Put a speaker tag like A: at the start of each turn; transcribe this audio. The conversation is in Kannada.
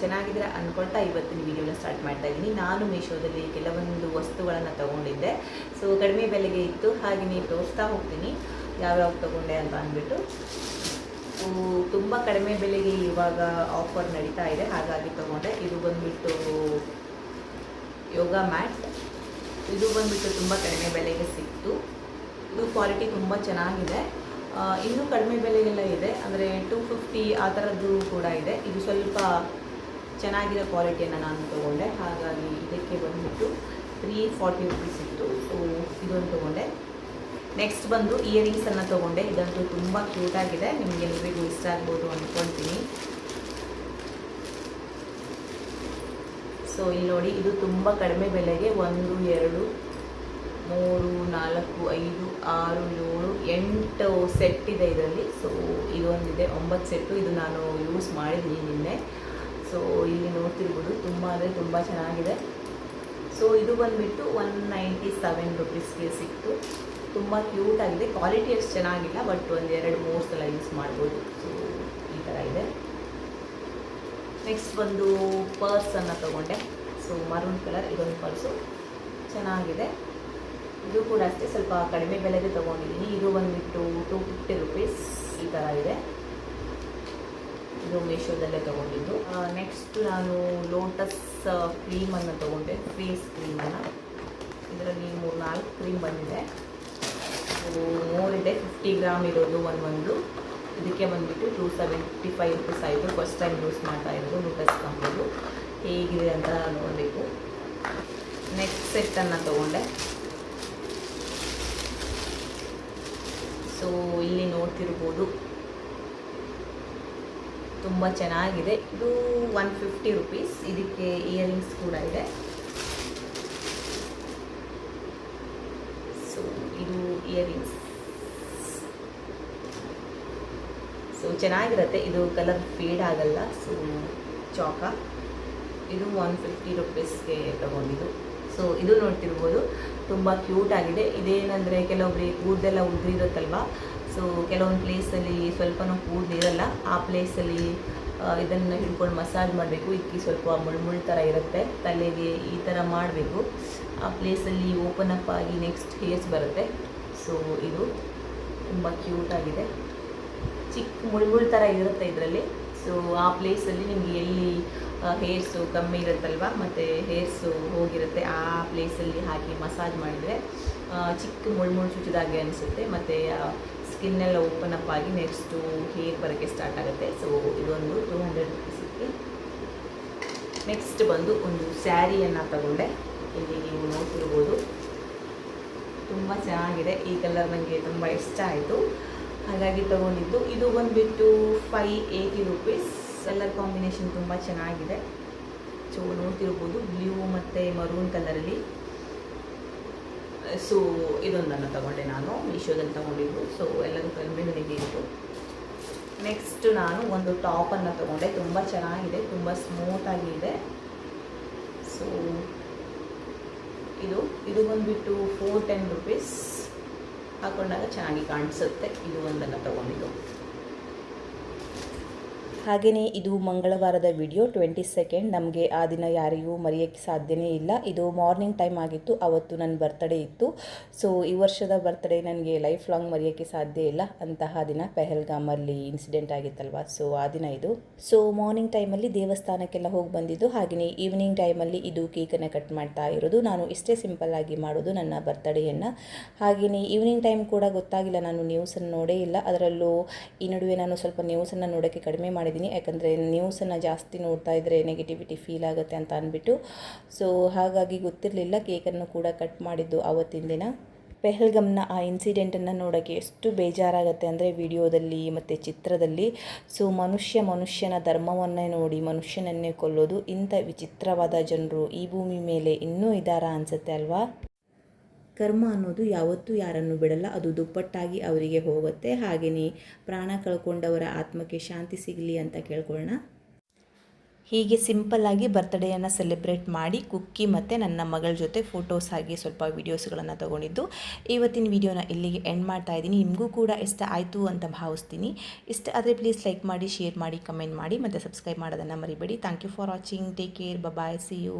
A: ಚೆನ್ನಾಗಿದ್ರೆ ಅಂದ್ಕೊಳ್ತಾ ಇವತ್ತಿನ ವಿಡಿಯೋನ ಸ್ಟಾರ್ಟ್ ಮಾಡ್ತಾ ಇದ್ದೀನಿ. ನಾನು ಮೀಶೋದಲ್ಲಿ ಕೆಲವೊಂದು ವಸ್ತುಗಳನ್ನು ತೊಗೊಂಡಿದ್ದೆ. ಸೊ ಕಡಿಮೆ ಬೆಲೆಗೆ ಇತ್ತು. ಹಾಗೆ ನೀವು ತೋರಿಸ್ತಾ ಹೋಗ್ತೀನಿ. ಯಾವ್ಯಾವ ತಗೊಂಡೆ ಅಂತ ಅಂದ್ಬಿಟ್ಟು. ತುಂಬ ಕಡಿಮೆ ಬೆಲೆಗೆ ಇವಾಗ ಆಫರ್ ನಡೀತಾ ಇದೆ. ಹಾಗಾಗಿ ತಗೊಂಡೆ. ಇದು ಬಂದುಬಿಟ್ಟು ಯೋಗ ಮ್ಯಾಟ್. ಇದು ಬಂದುಬಿಟ್ಟು ತುಂಬ ಕಡಿಮೆ ಬೆಲೆಗೆ ಸಿಕ್ತು. ಇದು ಕ್ವಾಲಿಟಿ ತುಂಬ ಚೆನ್ನಾಗಿದೆ. ಇನ್ನೂ ಕಡಿಮೆ ಬೆಲೆಗೆಲ್ಲ ಇದೆ. ಅಂದರೆ ಟೂ ಫಿಫ್ಟಿ ಆ ಥರದ್ದು ಕೂಡ ಇದೆ. ಇದು ಸ್ವಲ್ಪ ಚೆನ್ನಾಗಿರೋ ಕ್ವಾಲಿಟಿಯನ್ನು ನಾನು ತೊಗೊಂಡೆ. ಹಾಗಾಗಿ ಇದಕ್ಕೆ ಬಂದುಬಿಟ್ಟು ತ್ರೀ ಫಾರ್ಟಿ ರುಪೀಸ್ ಇತ್ತು. ಸೊ ಇದೊಂದು ತೊಗೊಂಡೆ. ನೆಕ್ಸ್ಟ್ ಬಂದು ಇಯರಿಂಗ್ಸನ್ನು ತೊಗೊಂಡೆ. ಇದಂತೂ ತುಂಬ ಕ್ಯೂಟಾಗಿದೆ ನಿಮಗೆ ಎಲ್ರಿಗೂ ಇಷ್ಟ ಆಗ್ಬೋದು ಅಂದ್ಕೊಳ್ತೀನಿ ಸೊ ಇಲ್ಲಿ ನೋಡಿ ಇದು ತುಂಬ ಕಡಿಮೆ ಬೆಲೆಗೆ ಒಂದು, ಎರಡು ಮೂರು ನಾಲ್ಕು, ಐದು, ಆರು, ಏಳು, ಎಂಟು ಸೆಟ್ ಇದೆ ಇದರಲ್ಲಿ. ಸೊ ಇದೊಂದಿದೆ. ಒಂಬತ್ತು ಸೆಟ್ಟು ಇದು ನಾನು ಯೂಸ್ ಮಾಡಿದ್ದೀನಿ ನಿನ್ನೆ. ಸೊ ಇಲ್ಲಿ ನೋಡ್ತಿರ್ಬೋದು ತುಂಬ ಅಂದರೆ ತುಂಬ ಚೆನ್ನಾಗಿದೆ. ಸೊ ಇದು ಬಂದುಬಿಟ್ಟು ಒನ್ ನೈಂಟಿ ಸೆವೆನ್ ರುಪೀಸ್ಗೆ ಸಿಕ್ತು. ತುಂಬ ಕ್ಯೂಟ್ ಆಗಿದೆ. ಕ್ವಾಲಿಟಿ ಅಷ್ಟು ಚೆನ್ನಾಗಿಲ್ಲ ಬಟ್ ಒಂದು ಎರಡು ಮೂರು ಸಲ ಯೂಸ್ ಮಾಡ್ಬೋದು. ಸೊ ಈ ಥರ ಇದೆ. ನೆಕ್ಸ್ಟ್ ಬಂದು ಪರ್ಸನ್ನು ತೊಗೊಂಡೆ. ಸೊ ಮರೂನ್ ಕಲರ್ ಇದೊಂದು ಪರ್ಸು ಚೆನ್ನಾಗಿದೆ. ಇದು ಕೂಡ ಅಷ್ಟೇ, ಸ್ವಲ್ಪ ಕಡಿಮೆ ಬೆಲೆಗೆ ತೊಗೊಂಡಿದ್ದೀನಿ. ಇದು ಬಂದುಬಿಟ್ಟು ಟೂ ಫಿಫ್ಟಿ ರುಪೀಸ್ ಈ ಥರ ಇದೆ. ಇದು ಮೀಶೋದಲ್ಲೇ ತೊಗೊಂಡಿದ್ದು. ನೆಕ್ಸ್ಟ್ ನಾನು ಲೋಟಸ್ ಕ್ರೀಮನ್ನು ತೊಗೊಂಡೆ. ಫೇಸ್ ಕ್ರೀಮನ್ನು ಇದರಲ್ಲಿ ಮೂರು, ನಾಲ್ಕು ಕ್ರೀಮ್ ಬಂದಿದೆ. ಇದು ಮೂರಿದೆ ಫಿಫ್ಟಿ ಗ್ರಾಮ್ ಇರೋದು ಒಂದು ಒಂದು. ಇದಕ್ಕೆ ಬಂದುಬಿಟ್ಟು ಟೂ ಸೆವೆಂಟಿ ಫೈವ್ ರುಪೀಸ್ ಆಯಿತು. ಫಸ್ಟ್ ಟೈಮ್ ಯೂಸ್ ಮಾಡ್ತಾ ಇರೋದು ಲೋಟಸ್ ಕಂಪನಿದು ಹೇಗಿದೆ ಅಂತ ನೋಡಬೇಕು. ನೆಕ್ಸ್ಟ್ ಸೆಟ್ಟನ್ನು ತೊಗೊಂಡೆ. ಸೊ ಇಲ್ಲಿ ನೋಡ್ತಿರ್ಬೋದು. ತುಂಬ ಚೆನ್ನಾಗಿದೆ. ಇದು ಒನ್ ಫಿಫ್ಟಿ ರುಪೀಸ್ ಇದಕ್ಕೆ ಇಯರಿಂಗ್ಸ್ ಕೂಡ ಇದೆ. ಸೊ ಇದು ಇಯರಿಂಗ್ಸ್ ಸೊ ಚೆನ್ನಾಗಿರುತ್ತೆ. ಇದು ಕಲರ್ ಫೇಡ್ ಆಗಲ್ಲ. ಸೊ ಚಾಕ ಇದು ಒನ್ ಫಿಫ್ಟಿ ರುಪೀಸ್ಗೆ ತಗೊಂಡಿದ್ದು. ಸೊ ಇದು ನೋಡ್ತಿರ್ಬೋದು. ತುಂಬ ಕ್ಯೂಟ್ ಆಗಿದೆ. ಇದೇನಂದರೆ ಕೆಲವೊಬ್ಬರಿಗೆ ಕೂದಲೆಲ್ಲ ಉದುರಿರುತ್ತಲ್ವ ಸೊ ಕೆಲವೊಂದು ಪ್ಲೇಸಲ್ಲಿ ಸ್ವಲ್ಪನೂ ಕೂದಲಿರಲ್ಲ ಆ ಪ್ಲೇಸಲ್ಲಿ ಇದನ್ನು ಹಿಡ್ಕೊಂಡು ಮಸಾಜ್ ಮಾಡಬೇಕು. ಇಕ್ಕಿ ಸ್ವಲ್ಪ ಮುಳ್ಮುಳ್ ಥರ ಇರುತ್ತೆ. ತಲೆಗೆ ಈ ಥರ ಮಾಡಬೇಕು. ಆ ಪ್ಲೇಸಲ್ಲಿ ಓಪನ್ ಅಪ್ ಆಗಿ ನೆಕ್ಸ್ಟ್ ಹೇರ್ಸ್ ಬರುತ್ತೆ. ಸೊ ಇದು ತುಂಬ ಕ್ಯೂಟ್ ಆಗಿದೆ. ಚಿಕ್ಕ ಮುಳ್ಮುಳ್ ಥರ ಇರುತ್ತೆ ಇದರಲ್ಲಿ. ಸೊ ಆ ಪ್ಲೇಸಲ್ಲಿ ನಿಮಗೆ ಎಲ್ಲಿ ಹೇರ್ಸು ಕಮ್ಮಿ ಇರುತ್ತಲ್ವ? ಮತ್ತು ಹೇರ್ಸು ಹೋಗಿರುತ್ತೆ. ಆ ಪ್ಲೇಸಲ್ಲಿ ಹಾಕಿ ಮಸಾಜ್ ಮಾಡಿದರೆ ಚಿಕ್ಕ ಮುಳ್ಮುಳ್ ಚುಚ್ಚಿದಾಗೆ ಅನಿಸುತ್ತೆ. ಮತ್ತು ಸ್ಕಿನ್ನೆಲ್ಲ ಓಪನ್ ಅಪ್ ಆಗಿ ನೆಕ್ಸ್ಟು ಹೇರ್ ಬರೋಕ್ಕೆ ಸ್ಟಾರ್ಟ್ ಆಗುತ್ತೆ. ಸೊ ಇದೊಂದು ಟೂ ಹಂಡ್ರೆಡ್ ರುಪೀಸಿಗೆ ನೆಕ್ಸ್ಟ್ ಬಂದು ಒಂದು ಸ್ಯಾರಿಯನ್ನು ತಗೊಂಡೆ. ಇಲ್ಲಿ ನೀವು ನೋಡ್ತಿರ್ಬೋದು. ತುಂಬ ಚೆನ್ನಾಗಿದೆ. ಈ ಕಲರ್ ನನಗೆ ತುಂಬ ಇಷ್ಟ ಆಯಿತು. ಹಾಗಾಗಿ ತಗೊಂಡಿದ್ದು. ಇದು ಬಂದುಬಿಟ್ಟು five eighty rupees colour combination ತುಂಬ ಚೆನ್ನಾಗಿದೆ. ಸೊ ನೋಡ್ತಿರ್ಬೋದು, ಬ್ಲೂ ಮತ್ತು ಮರೂನ್ ಕಲರಲ್ಲಿ. ಸೊ ಇದೊಂದನ್ನು ತಗೊಂಡೆ ನಾನು, ಮೀಶೋದಲ್ಲಿ ತಗೊಂಡಿದ್ದು. ಸೊ ಎಲ್ಲರೂ ಕಡಿಮೆ ಇತ್ತು ನೆಕ್ಸ್ಟ್ ನಾನು ಒಂದು ಟಾಪನ್ನು ತಗೊಂಡೆ. ತುಂಬ ಚೆನ್ನಾಗಿದೆ, ತುಂಬ ಸ್ಮೂತಾಗಿದೆ ಸೊ ಇದು ಇದು ಬಂದುಬಿಟ್ಟು ಫೋರ್ ಟೆನ್ ರುಪೀಸ್ ಹಾಕೊಂಡಾಗ ಚೆನ್ನಾಗಿ ಕಾಣಿಸುತ್ತೆ. ಇದು ಒಂದನ್ನು ತಗೊಂಡಿದ್ದು.
B: ಹಾಗೆಯೇ ಇದು ಮಂಗಳವಾರದ ವಿಡಿಯೋ ಟ್ವೆಂಟಿ ಸೆಕೆಂಡ್. ನಮಗೆ ಆ ದಿನ ಯಾರಿಗೂ ಮರೆಯೋಕ್ಕೆ ಸಾಧ್ಯನೇ ಇಲ್ಲ. ಇದು ಮಾರ್ನಿಂಗ್ ಟೈಮ್ ಆಗಿತ್ತು. ಅವತ್ತು ನನ್ನ ಬರ್ತ್ಡೇ ಇತ್ತು. ಸೊ ಈ ವರ್ಷದ ಬರ್ತ್ಡೇ ನನಗೆ ಲೈಫ್ ಲಾಂಗ್ ಮರೆಯೋಕ್ಕೆ ಸಾಧ್ಯ ಇಲ್ಲ. ಅಂತಹ ದಿನ ಪೆಹಲ್ಗಾಮಲ್ಲಿ ಇನ್ಸಿಡೆಂಟ್ ಆಗಿತ್ತಲ್ವ? ಸೊ ಆ ದಿನ ಇದು. ಸೊ ಮಾರ್ನಿಂಗ್ ಟೈಮಲ್ಲಿ ದೇವಸ್ಥಾನಕ್ಕೆಲ್ಲ ಹೋಗಿ ಬಂದಿದ್ದು. ಹಾಗೆಯೇ ಈವ್ನಿಂಗ್ ಟೈಮಲ್ಲಿ ಇದು ಕೇಕನ್ನು ಕಟ್ ಮಾಡ್ತಾ ಇರೋದು. ನಾನು ಇಷ್ಟೇ ಸಿಂಪಲ್ ಆಗಿ ಮಾಡೋದು ನನ್ನ ಬರ್ತ್ಡೇಯನ್ನು ಹಾಗೆಯೇ ಈವ್ನಿಂಗ್ ಟೈಮ್ ಕೂಡ ಗೊತ್ತಾಗಿಲ್ಲ. ನಾನು ನ್ಯೂಸನ್ನು ನೋಡೇ ಇಲ್ಲ. ಅದರಲ್ಲೂ ಈ ನಡುವೆ ನಾನು ಸ್ವಲ್ಪ ನ್ಯೂಸನ್ನು ನೋಡೋಕ್ಕೆ ಕಡಿಮೆ ಮಾಡಿದ್ದೀನಿ. ಯಾಕಂದರೆ ನ್ಯೂಸನ್ನು ಜಾಸ್ತಿ ನೋಡ್ತಾ ಇದ್ದರೆ ನೆಗೆಟಿವಿಟಿ ಫೀಲ್ ಆಗುತ್ತೆ ಅಂತ ಅಂದ್ಬಿಟ್ಟು ಸೊ ಹಾಗಾಗಿ ಗೊತ್ತಿರಲಿಲ್ಲ ಕೇಕನ್ನು ಕೂಡ ಕಟ್ ಮಾಡಿದ್ದು ಆವತ್ತಿನ ದಿನ. ಪೆಹಲ್ಗಮ್ನ ಆ ಇನ್ಸಿಡೆಂಟನ್ನು ನೋಡೋಕ್ಕೆ ಎಷ್ಟು ಬೇಜಾರಾಗುತ್ತೆ ಅಂದರೆ ವಿಡಿಯೋದಲ್ಲಿ ಮತ್ತು ಚಿತ್ರದಲ್ಲಿ. ಸೊ ಮನುಷ್ಯ ಮನುಷ್ಯನ ಧರ್ಮವನ್ನೇ ನೋಡಿ ಮನುಷ್ಯನನ್ನೇ ಕೊಲ್ಲೋದು ಇಂಥ ವಿಚಿತ್ರವಾದ ಜನರು ಈ ಭೂಮಿ ಮೇಲೆ ಇನ್ನೂ ಇದ್ದಾರಾ ಅನಿಸುತ್ತೆ ಅಲ್ವಾ? ಕರ್ಮ ಅನ್ನೋದು ಯಾವತ್ತೂ ಯಾರನ್ನು ಬಿಡಲ್ಲ, ಅದು ದುಪ್ಪಟ್ಟಾಗಿ ಅವರಿಗೆ ಹೋಗುತ್ತೆ. ಹಾಗೆಯೇ ಪ್ರಾಣ ಕಳ್ಕೊಂಡವರ ಆತ್ಮಕ್ಕೆ ಶಾಂತಿ ಸಿಗಲಿ ಅಂತ ಕೇಳ್ಕೊಳ್ಳೋಣ. ಹೀಗೆ ಸಿಂಪಲ್ಲಾಗಿ ಬರ್ತ್ಡೇಯನ್ನು ಸೆಲೆಬ್ರೇಟ್ ಮಾಡಿ ಕುಕ್ಕಿ ಮತ್ತು ನನ್ನ ಮಗಳ ಜೊತೆ ಫೋಟೋಸ್ ಆಗಿ ಸ್ವಲ್ಪ ವೀಡಿಯೋಸ್ಗಳನ್ನು ತೊಗೊಂಡಿದ್ದು. ಇವತ್ತಿನ ವಿಡಿಯೋನ ಇಲ್ಲಿಗೆ ಎಂಡ್ ಮಾಡ್ತಾ ಇದ್ದೀನಿ. ನಿಮಗೂ ಕೂಡ ಇಷ್ಟ ಆಯಿತು ಅಂತ ಭಾವಿಸ್ತೀನಿ. ಇಷ್ಟ ಆದರೆ ಪ್ಲೀಸ್ ಲೈಕ್ ಮಾಡಿ ಶೇರ್ ಮಾಡಿ ಕಮೆಂಟ್ ಮಾಡಿ ಮತ್ತು ಸಬ್ಸ್ಕ್ರೈಬ್ ಮಾಡೋದನ್ನು ಮರಿಬೇಡಿ. Thank you for watching take care bye see you